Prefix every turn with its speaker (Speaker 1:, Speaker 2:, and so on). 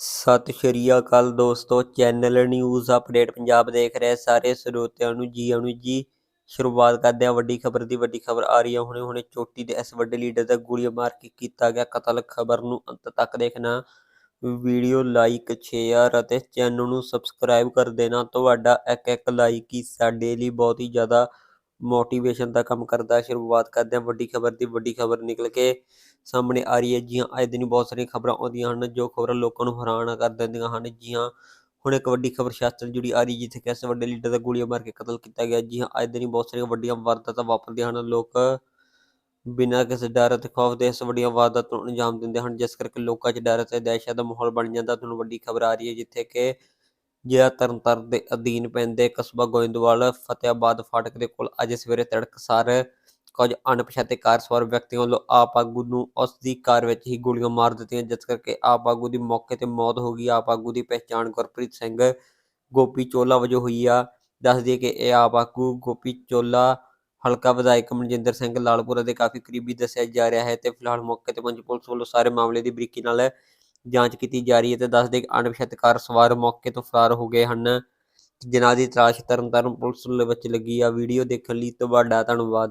Speaker 1: ਸਤਿ ਸ਼੍ਰੀ ਅਕਾਲ ਦੋਸਤੋ, channel news update Punjab ਦੇਖ ਰਹੇ ਸਾਰੇ ਸਰੋਤਿਆਂ ਨੂੰ ਜੀ ਆਇਆਂ ਜੀ। ਸ਼ੁਰੂਆਤ ਕਰਦੇ ਹਾਂ ਵੱਡੀ ਖਬਰ ਦੀ, ਵੱਡੀ ਖਬਰ ਆ ਰਹੀ ਹੈ। ਹੁਣੇ ਹੁਣੇ ਚੋਟੀ ਦੇ ਇਸ ਵੱਡੇ ਲੀਡਰ ਦਾ ਗੋਲੀਆਂ ਮਾਰ ਕੇ ਕੀਤਾ ਗਿਆ ਕਤਲ। ਖਬਰ ਨੂੰ ਅੰਤ ਤੱਕ ਦੇਖਣਾ, ਵੀਡੀਓ ਲਾਈਕ, ਸ਼ੇਅਰ ਅਤੇ ਚੈਨਲ ਨੂੰ ਸਬਸਕ੍ਰਾਈਬ ਕਰ ਦੇਣਾ। ਤੁਹਾਡਾ ਇੱਕ ਇੱਕ ਲਾਈਕ ਹੀ ਸਾਡੇ ਲਈ ਬਹੁਤ ਹੀ ਜ਼ਿਆਦਾ ਮੋਟੀਵੇਸ਼ਨ ਦਾ ਕੰਮ ਕਰਦਾ, ਸ਼ੁਰੂਆਤ ਕਰਦੇ ਹਾਂ, ਵੱਡੀ ਖਬਰ ਦੀ ਵੱਡੀ ਖਬਰ ਨਿਕਲ ਕੇ ਸਾਹਮਣੇ ਆ ਰਹੀ ਹੈ। ਜੀ ਹਾਂ, ਅੱਜ ਦਿਨ ਬਹੁਤ ਸਾਰੀਆਂ ਖਬਰਾਂ ਆਉਂਦੀਆਂ ਹਨ, ਜੋ ਖਬਰਾਂ ਲੋਕਾਂ ਨੂੰ ਹੈਰਾਨ ਕਰ ਦਿੰਦੀਆਂ ਹਨ। ਜੀ ਹਾਂ, ਹੁਣ ਇੱਕ ਵੱਡੀ ਖਬਰ ਸ਼ਾਸਤਰ ਜੁੜੀ ਆ ਰਹੀ ਜਿੱਥੇ ਕਿਸੇ ਵੱਡੇ ਲੀਡਰ ਦਾ ਗੋਲੀਆਂ ਮਾਰ ਕੇ ਕਤਲ ਕੀਤਾ ਗਿਆ। ਜੀ ਹਾਂ, ਅੱਜ ਦਿਨ ਬਹੁਤ ਸਾਰੀਆਂ ਵੱਡੀਆਂ ਵਾਰਦਾਤਾਂ ਵਾਪਰਦੀਆਂ ਹਨ। ਲੋਕ ਬਿਨਾਂ ਕਿਸੇ ਡਰ ਅਤੇ ਖੌਫ ਦੇ ਇਸ ਵੱਡੀਆਂ ਵਾਰਦਾਤਾਂ ਨੂੰ ਅੰਜਾਮ ਦਿੰਦੇ ਹਨ, ਜਿਸ ਕਰਕੇ ਲੋਕਾਂ 'ਚ ਡਰ ਅਤੇ ਦਹਿਸ਼ਤ ਦਾ ਮਾਹੌਲ ਬਣ ਜਾਂਦਾ। ਤੁਹਾਨੂੰ ਵੱਡੀ ਖਬਰ ਆ ਰਹੀ ਹੈ, ਜਿੱਥੇ ਕਿ ਜ਼ਿਲ੍ਹਾ ਤਰਨਤਾਰਨ ਦੇ ਅਧੀਨ ਪੈਂਦੇ ਕਸਬਾ ਗੋਇੰਦਵਾਲ ਫਤਿਆਬਾਦ ਫਾਟਕ ਦੇ ਕੋਲ ਅੱਜ ਸਵੇਰੇ ਤੜਕਸਾਰ ਕੁਝ ਅਣਪਛਾਤੇ ਕਾਰ ਸਵਾਰ ਵਿਅਕਤੀਆਂ ਵੱਲੋਂ ਆਪ ਆਗੂ ਨੂੰ ਉਸ ਦੀ ਕਾਰ ਵਿੱਚ ਹੀ ਗੋਲੀਆਂ ਮਾਰ ਦਿੱਤੀਆਂ, ਜਿਸ ਕਰਕੇ ਆਪ ਆਗੂ ਦੀ ਮੌਕੇ ਤੇ ਮੌਤ ਹੋ ਗਈ। ਆਪ ਆਗੂ ਦੀ ਪਹਿਚਾਣ ਗੁਰਪ੍ਰੀਤ ਸਿੰਘ ਗੋਪੀ ਚੋਲਾ ਵਜੋਂ ਹੋਈ ਆ। ਦੱਸ ਦਈਏ ਕਿ ਇਹ ਆਪ ਆਗੂ ਗੋਪੀ ਚੋਲਾ, ਹਲਕਾ ਵਿਧਾਇਕ ਮਨਜਿੰਦਰ ਸਿੰਘ, ਲਾਲਪੁਰਾ ਦੇ ਕਾਫੀ ਕਰੀਬੀ ਦੱਸਿਆ ਜਾ ਰਿਹਾ ਹੈ ਤੇ ਫਿਲਹਾਲ ਮੌਕੇ ਤੇ ਪੰਜ ਪੁਲਿਸ ਵੱਲੋਂ ਸਾਰੇ ਮਾਮਲੇ ਦੀ ਬਰੀਕੀ ਨਾਲ ਜਾਂਚ ਕੀਤੀ ਜਾ ਰਹੀ ਹੈ ਤੇ ਦੱਸਦੇ ਕਿ ਅਣਪਛਾਤੇ ਕਾਰ ਸਵਾਰ ਮੌਕੇ ਤੋਂ ਫਰਾਰ ਹੋ ਗਏ ਹਨ। ਜਿਨ੍ਹਾਂ ਦੀ ਤਲਾਸ਼ ਤਰਨਤਾਰਨ ਪੁਲਿਸ ਵਿੱਚ ਲੱਗੀ ਆ। ਵੀਡੀਓ ਦੇਖਣ ਲਈ ਤੁਹਾਡਾ ਧੰਨਵਾਦ।